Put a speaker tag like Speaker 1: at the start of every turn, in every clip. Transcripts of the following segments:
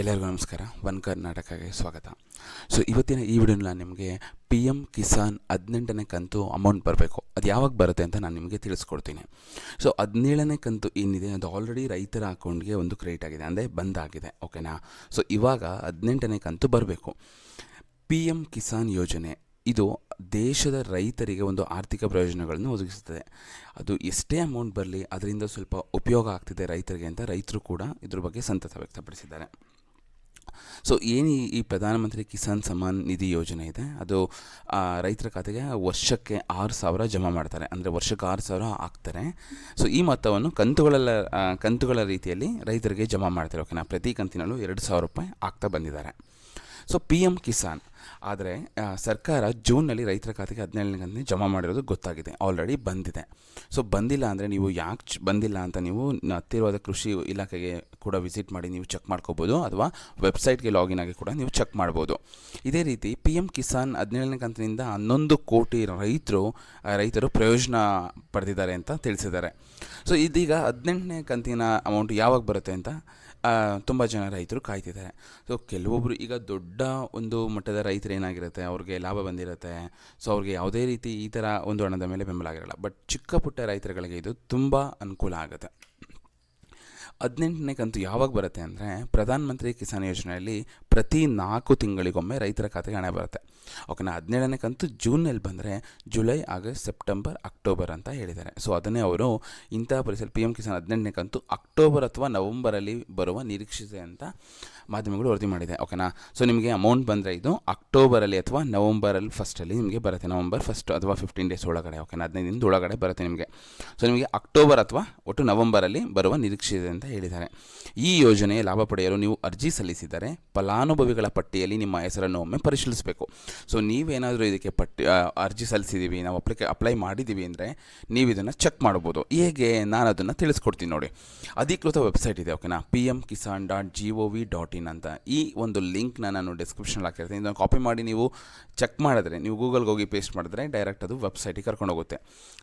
Speaker 1: ಎಲ್ಲರಿಗೂ ನಮಸ್ಕಾರ. ಒನ್ ಕರ್ನಾಟಕಗೆ ಸ್ವಾಗತ. ಸೊ ಇವತ್ತಿನ ಈ ವಿಡಿಯೋನ ನಾನು ನಿಮಗೆ ಪಿ ಎಂ ಕಿಸಾನ್ ಹದಿನೆಂಟನೇ ಕಂತು ಅಮೌಂಟ್ ಬರಬೇಕು. ಅದು ಯಾವಾಗ ಬರುತ್ತೆ ಅಂತ ನಾನು ನಿಮಗೆ ತಿಳಿಸ್ಕೊಡ್ತೀನಿ. ಸೊ ಹದಿನೇಳನೇ ಕಂತು ಏನಿದೆ? ಅದು ಆಲ್ರೆಡಿ ರೈತರ ಅಕೌಂಟ್ಗೆ ಒಂದು ಕ್ರೆಡಿಟ್ ಆಗಿದೆ. ಅಂದರೆ ಬಂದಾಗಿದೆ. ಓಕೆನಾ ಸೊ ಇವಾಗ ಹದಿನೆಂಟನೇ ಕಂತು ಬರಬೇಕು. ಪಿ ಎಂ ಕಿಸಾನ್ ಯೋಜನೆ, ಇದು ದೇಶದ ರೈತರಿಗೆ ಒಂದು ಆರ್ಥಿಕ ಪ್ರಯೋಜನಗಳನ್ನು ಒದಗಿಸುತ್ತದೆ. ಅದು ಎಷ್ಟೇ ಅಮೌಂಟ್ ಬರಲಿ, ಅದರಿಂದ ಸ್ವಲ್ಪ ಉಪಯೋಗ ಆಗ್ತಿದೆ ರೈತರಿಗೆ ಅಂತ ರೈತರು ಕೂಡ ಇದ್ರ ಬಗ್ಗೆ ಸಂತಸ ವ್ಯಕ್ತಪಡಿಸಿದ್ದಾರೆ. ಸೊ ಏನು ಈ- ಪ್ರಧಾನಮಂತ್ರಿ ಕಿಸಾನ್ ಸಮ್ಮಾನ್ ನಿಧಿ ಯೋಜನೆ ಇದೆ? ಅದು ರೈತರ ಖಾತೆಗೆ ವರ್ಷಕ್ಕೆ ಆರು ಸಾವಿರ ಜಮಾ ಮಾಡ್ತಾರೆ. ಅಂದರೆ ವರ್ಷಕ್ಕೆ ಆರು ಸಾವಿರ ಹಾಕ್ತಾರೆ. ಸೊ ಈ ಮೊತ್ತವನ್ನು ಕಂತುಗಳಲ್ಲ ಕಂತುಗಳ ರೀತಿಯಲ್ಲಿ ರೈತರಿಗೆ ಜಮಾ ಮಾಡ್ತಾರೆ. ಓಕೆನಾ? ಪ್ರತಿ ಕಂತಿನಲ್ಲೂ ಎರಡು ಸಾವಿರ ರೂಪಾಯಿ ಆಗ್ತಾ ಬಂದಿದ್ದಾರೆ. ಸೊ ಪಿ ಎಂ ಕಿಸಾನ್ ಆದರೆ ಸರ್ಕಾರ ಜೂನ್ನಲ್ಲಿ ರೈತರ ಖಾತೆಗೆ ಹದಿನೇಳನೇ ಕಂತಿನ ಜಮಾ ಮಾಡಿರೋದು ಗೊತ್ತಾಗಿದೆ. ಆಲ್ರೆಡಿ ಬಂದಿದೆ. ಸೊ ಬಂದಿಲ್ಲ ಅಂದರೆ ನೀವು ಯಾಕೆ ಬಂದಿಲ್ಲ ಅಂತ ನೀವು ಹತ್ತಿರವಾದ ಕೃಷಿ ಇಲಾಖೆಗೆ ಕೂಡ ವಿಸಿಟ್ ಮಾಡಿ ನೀವು ಚೆಕ್ ಮಾಡ್ಕೋಬೋದು, ಅಥವಾ ವೆಬ್ಸೈಟ್ಗೆ ಲಾಗಿನ್ ಆಗಿ ಕೂಡ ನೀವು ಚೆಕ್ ಮಾಡ್ಬೋದು. ಇದೇ ರೀತಿ ಪಿ ಎಂ ಕಿಸಾನ್ ಹದಿನೇಳನೇ ಕಂತಿನಿಂದ ಹನ್ನೊಂದು ಕೋಟಿ ರೈತರು ರೈತರು ಪ್ರಯೋಜನ ಪಡೆದಿದ್ದಾರೆ ಅಂತ ತಿಳಿಸಿದ್ದಾರೆ. ಸೊ ಇದೀಗ ಹದಿನೆಂಟನೇ ಕಂತಿನ ಅಮೌಂಟ್ ಯಾವಾಗ ಬರುತ್ತೆ ಅಂತ? ತುಂಬ ಜನ ರೈತರು ಕಾಯ್ತಿದ್ದಾರೆ. ಸೊ ಕೆಲವೊಬ್ಬರು ಈಗ ದೊಡ್ಡ ಒಂದು ಮಟ್ಟದ ರೈತರು ಏನಾಗಿರುತ್ತೆ, ಅವ್ರಿಗೆ ಲಾಭ ಬಂದಿರುತ್ತೆ. ಸೊ ಅವ್ರಿಗೆ ಯಾವುದೇ ರೀತಿ ಈ ಥರ ಒಂದು ಹಣದ ಮೇಲೆ ಬೆಂಬಲ ಆಗಿರಲ್ಲ. ಬಟ್ ಚಿಕ್ಕ ಪುಟ್ಟ ರೈತರುಗಳಿಗೆ ಇದು ತುಂಬ ಅನುಕೂಲ ಆಗುತ್ತೆ. ಹದಿನೆಂಟನೇ ಕಂತು ಯಾವಾಗ ಬರುತ್ತೆ ಅಂದರೆ ಪ್ರಧಾನಮಂತ್ರಿ ಕಿಸಾನ್ ಯೋಜನೆಯಲ್ಲಿ ಪ್ರತಿ ನಾಲ್ಕು ತಿಂಗಳಿಗೊಮ್ಮೆ ರೈತರ ಖಾತೆಗೆ ಹಣ ಬರುತ್ತೆ. ಓಕೆನಾ? ಹದಿನೇಳನೇ ಕಂತು ಜೂನಲ್ಲಿ ಬಂದರೆ ಜುಲೈ, ಆಗಸ್ಟ್, ಸೆಪ್ಟೆಂಬರ್, ಅಕ್ಟೋಬರ್ ಅಂತ ಹೇಳಿದ್ದಾರೆ. ಸೊ, ಅದನ್ನೇ ಅವರು ಇಂಥ ಪರಿಸರ ಪಿ ಎಂ ಕಿಸಾನ್ ಹದಿನೆಂಟನೇ ಕಂತು ಅಕ್ಟೋಬರ್ ಅಥವಾ ನವೆಂಬರಲ್ಲಿ ಬರುವ ನಿರೀಕ್ಷಿಸಿದೆ ಅಂತ ಮಾಧ್ಯಮಗಳು ವರದಿ ಮಾಡಿದೆ. ಓಕೆನಾ? ಸೊ, ನಿಮಗೆ ಅಮೌಂಟ್ ಬಂದರೆ ಇದು ಅಕ್ಟೋಬರಲ್ಲಿ ಅಥವಾ ನವಂಬರಲ್ಲಿ ಫಸ್ಟಲ್ಲಿ ನಿಮಗೆ ಬರುತ್ತೆ. ನವಂಬರ್ ಫಸ್ಟ್ ಅಥವಾ ಫಿಫ್ಟೀನ್ ಡೇಸ್ ಒಳಗಡೆ, ಓಕೆನಾ? ಹದಿನೈದು ದಿನದ ಒಳಗಡೆ ಬರುತ್ತೆ ನಿಮಗೆ. ಸೊ, ನಿಮಗೆ ಅಕ್ಟೋಬರ್ ಅಥವಾ ಒಟ್ಟು ನವಂಬರಲ್ಲಿ ಬರುವ ನಿರೀಕ್ಷೆ ಅಂತ ಹೇಳಿದ್ದಾರೆ. ಈ ಯೋಜನೆಯ ಲಾಭ ಪಡೆಯಲು ನೀವು ಅರ್ಜಿ ಸಲ್ಲಿಸಿದರೆ ಫಲಾನುಭವಿಗಳ ಪಟ್ಟಿಯಲ್ಲಿ ನಿಮ್ಮ ಹೆಸರನ್ನು ಒಮ್ಮೆ ಪರಿಶೀಲಿಸಬೇಕು. ಸೊ ನೀವೇನಾದರೂ ಇದಕ್ಕೆ ಪಟ್ಟಿ ಅರ್ಜಿ ಸಲ್ಲಿಸಿದ್ದೀವಿ ನಾವು ಅಪ್ಲಿಕೇ ಅಪ್ಲೈ ಮಾಡಿದ್ದೀವಿ ಅಂದರೆ ನೀವು ಇದನ್ನು ಚೆಕ್ ಮಾಡ್ಬೋದು ಹೇಗೆ ನಾನು ಅದನ್ನು ತಿಳಿಸ್ಕೊಡ್ತೀನಿ ನೋಡಿ. ಅಧಿಕೃತ ವೆಬ್ಸೈಟ್ ಇದೆ ಓಕೆನಾ P M Kisan dot G O V dot in ಅಂತ. ಈ ಒಂದು ಲಿಂಕ್ನ ನಾನು ಡಿಸ್ಕ್ರಿಪ್ಷನಲ್ಲಿ ಹಾಕಿರ್ತೀನಿ. ಇದನ್ನು ಕಾಪಿ ಮಾಡಿ ನೀವು ಚೆಕ್ ಮಾಡಿದ್ರೆ, ನೀವು ಗೂಗಲ್ಗೆ ಹೋಗಿ ಪೇಸ್ಟ್ ಮಾಡಿದ್ರೆ ಡೈರೆಕ್ಟ್ ಅದು ವೆಬ್ಸೈಟಿಗೆ ಕರ್ಕೊಂಡು ಹೋಗುತ್ತೆ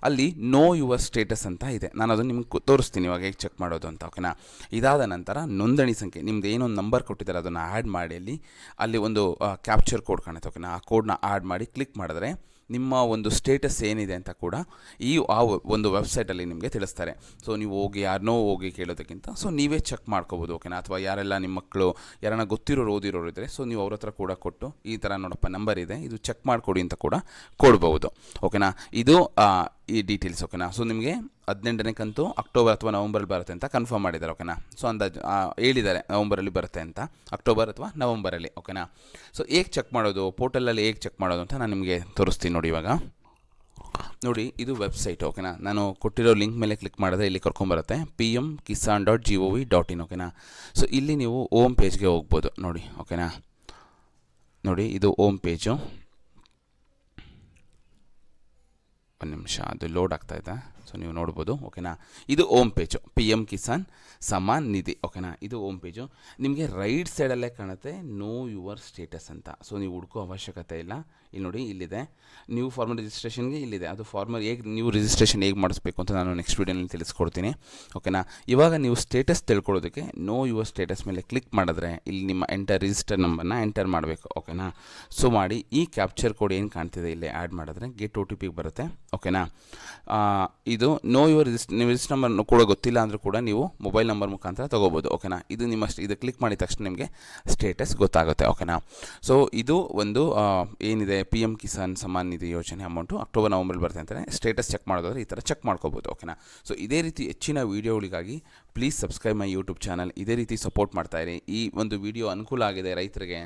Speaker 1: ಅಲ್ಲಿ ನೋ ಯುವರ್ ಸ್ಟೇಟಸ್ ಅಂತ ಇದೆ. ನಾನು ಅದನ್ನು ನಿಮ್ಗೆ ತೋರಿಸ್ತೀನಿ ಇವಾಗ ಹೇಗೆ ಚೆಕ್ ಮಾಡೋದು ಅಂತ ಓಕೆನಾ ಇದಾದ ನಂತರ ನೋಂದಣಿ ಸಂಖ್ಯೆ, ನಿಮ್ದು ಏನೊಂದು ನಂಬರ್ ಕೊಟ್ಟಿದ್ದಾರೆ, ಅದನ್ನು ಆ್ಯಡ್ ಮಾಡಿ ಅಲ್ಲಿ ಅಲ್ಲಿ ಒಂದು ಕ್ಯಾಪ್ಚರ್ ಕೋಡ್ ಕಾಣುತ್ತೆ ಓಕೆನಾ ಆ ಕೋಡ್ನ ಆ್ಯಡ್ ಮಾಡಿ ಕ್ಲಿಕ್ ಮಾಡಿದ್ರೆ ನಿಮ್ಮ ಒಂದು ಸ್ಟೇಟಸ್ ಏನಿದೆ ಅಂತ ಕೂಡ ಈ, ಆ ಒಂದು ವೆಬ್ಸೈಟಲ್ಲಿ ನಿಮಗೆ ತಿಳಿಸ್ತಾರೆ. ಸೊ ನೀವು ಹೋಗಿ ಯಾರನ್ನೋ ಹೋಗಿ ಕೇಳೋದಕ್ಕಿಂತ ಸೊ ನೀವೇ ಚೆಕ್ ಮಾಡ್ಕೋಬೋದು ಓಕೆನಾ ಅಥವಾ ಯಾರೆಲ್ಲ ನಿಮ್ಮ ಮಕ್ಕಳು ಯಾರನ್ನ ಗೊತ್ತಿರೋರು, ಓದಿರೋರು ಇದ್ದರೆ ಸೊ ನೀವು ಅವ್ರ ಹತ್ರ ಕೂಡ ಕೊಟ್ಟು, ಈ ಥರ ನೋಡಪ್ಪ ನಂಬರ್ ಇದೆ, ಇದು ಚೆಕ್ ಮಾಡಿಕೊಡಿ ಅಂತ ಕೂಡ ಕೊಡ್ಬೋದು ಓಕೆನಾ ಇದು ಈ ಡೀಟೇಲ್ಸ್ ಓಕೆನಾ ಸೊ ನಿಮಗೆ ಹದಿನೆಂಟನೇ ಕಂತು ಅಕ್ಟೋಬರ್ ಅಥವಾ ನವಂಬರಲ್ಲಿ ಬರುತ್ತೆ ಅಂತ ಕನ್ಫರ್ಮ್ ಮಾಡಿದ್ದಾರೆ ಓಕೆನಾ ಸೊ ಅಂದಾಜು ಹೇಳಿದ್ದಾರೆ ನವಂಬರಲ್ಲಿ ಬರುತ್ತೆ ಅಂತ. ಅಕ್ಟೋಬರ್ ಅಥವಾ ನವಂಬರಲ್ಲಿ ಓಕೆನಾ ಸೊ ಹೇಗೆ ಚೆಕ್ ಮಾಡೋದು? ಪೋರ್ಟಲಲ್ಲಿ ಹೇಗೆ ಚೆಕ್ ಮಾಡೋದು ಅಂತ ನಾನು ನಿಮಗೆ ತೋರಿಸ್ತೀನಿ ನೋಡಿ ಇವಾಗ. ನೋಡಿ, ಇದು ವೆಬ್ಸೈಟ್ ಓಕೆನಾ ನಾನು ಕೊಟ್ಟಿರೋ ಲಿಂಕ್ ಮೇಲೆ ಕ್ಲಿಕ್ ಮಾಡಿದ್ರೆ ಇಲ್ಲಿ ಕರ್ಕೊಂಬರುತ್ತೆ. P M Kisan dot G O V dot in ಓಕೆನಾ ಸೊ ಇಲ್ಲಿ ನೀವು ಓಮ್ ಪೇಜ್ಗೆ ಹೋಗ್ಬೋದು, ನೋಡಿ ಓಕೆನಾ ನೋಡಿ, ಇದು ಓಮ್ ಪೇಜು ಒಂದು ನಿಮಿಷ, ಅದು ಲೋಡ್ ಆಗ್ತಾ ಇದೆ. ಸೊ ನೀವು ನೋಡ್ಬೋದು ಓಕೆನಾ ಇದು home page P M Kisan Samman Nidhi ಓಕೆನಾ ಇದು ಓಮ್ ಪೇಜು. ನಿಮಗೆ ರೈಟ್ ಸೈಡಲ್ಲೇ ಕಾಣುತ್ತೆ ನೋ ಯುವರ್ ಸ್ಟೇಟಸ್ ಅಂತ. ಸೊ ನೀವು ಹುಡುಕೋ ಅವಶ್ಯಕತೆ ಇಲ್ಲ. ಇಲ್ಲಿ ನೋಡಿ, ಇಲ್ಲಿದೆ. ನೀವು ಫಾರ್ಮಲ್ ರಿಜಿಸ್ಟ್ರೇಷನ್ಗೆ ಇಲ್ಲಿದೆ. ಅದು ಫಾರ್ಮಲ್ ಹೇಗೆ ನೀವು ರಿಜಿಸ್ಟ್ರೇಷನ್ ಹೇಗೆ ಮಾಡಿಸ್ಬೇಕು ಅಂತ ನಾನು ನೆಕ್ಸ್ಟ್ ವೀಡಿಯೋನಲ್ಲಿ ತಿಳಿಸ್ಕೊಡ್ತೀನಿ. ಓಕೆನಾ ಇವಾಗ ನೀವು ಸ್ಟೇಟಸ್ ತಿಳ್ಕೊಳ್ಳೋದಕ್ಕೆ ನೋ ಯುವರ್ ಸ್ಟೇಟಸ್ ಮೇಲೆ ಕ್ಲಿಕ್ ಮಾಡಿದ್ರೆ, ಇಲ್ಲಿ ನಿಮ್ಮ ಎಂಟರ್ ರಿಜಿಸ್ಟರ್ ನಂಬರ್ನ ಎಂಟರ್ ಮಾಡಬೇಕು ಓಕೆನಾ ಸೊ ಮಾಡಿ, ಈ ಕ್ಯಾಪ್ಚರ್ ಕೋಡ್ ಏನು ಕಾಣ್ತಿದೆ, ಇಲ್ಲಿ ಆ್ಯಡ್ ಮಾಡಿದ್ರೆ ಗೆಟ್ ಒ ಟಿ ಪಿಗೆ ಬರುತ್ತೆ. ಓಕೆನಾ ಇದು ನೋ ಯುವರ್ ರಿಜಿಸ್ಟ್ ನೀವು ರಿಜಿಸ್ಟರ್ ನಂಬರ್ ಕೂಡ ಗೊತ್ತಿಲ್ಲ ಅಂದರೂ ಕೂಡ ನೀವು ಮೊಬೈಲ್ ನಂಬರ್ ಮುಖಾಂತರ ತೊಗೋಬೋದು. ಓಕೆನಾ ಇದು ನಿಮ್ಮ ಇದು ಕ್ಲಿಕ್ ಮಾಡಿದ ತಕ್ಷಣ ನಿಮಗೆ ಸ್ಟೇಟಸ್ ಗೊತ್ತಾಗುತ್ತೆ. ಓಕೆನಾ ಸೊ ಇದು ಒಂದು ಏನಿದೆ ಪಿ ಎಂ ಕಿಸಾನ್ ಸಮಾನ್ ನಿಧಿ ಯೋಜನೆ ಅಮೌಂಟು ಅಕ್ಟೋಬರ್ ನವಂಬರ್ ಬರುತ್ತೆ ಅಂತಾರೆ ಸ್ಟೇಟಸ್ ಚೆಕ್ ಮಾಡೋದಾದ್ರೆ ಈ ಥರ ಚೆಕ್ ಮಾಡ್ಕೋಬೋದು. ಓಕೆನಾ ಸೊ ಇದೇ ರೀತಿ ಹೆಚ್ಚಿನ ವೀಡಿಯೋಗಳಿಗಾಗಿ please subscribe my YouTube channel ಇದೇ ರೀತಿ ಸಪೋರ್ಟ್ ಮಾಡ್ತಾಯಿರಿ ಈ ಒಂದು ವಿಡಿಯೋ ಅನುಕೂಲ ಆಗಿದೆ ರೈತರಿಗೆ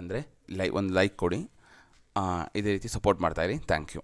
Speaker 1: ಅಂದರೆ ಲೈ ಒಂದು ಲೈಕ್ ಕೊಡಿ. ಇದೇ ರೀತಿ ಸಪೋರ್ಟ್ ಮಾಡ್ತಾಯಿರಿ ಥ್ಯಾಂಕ್ ಯು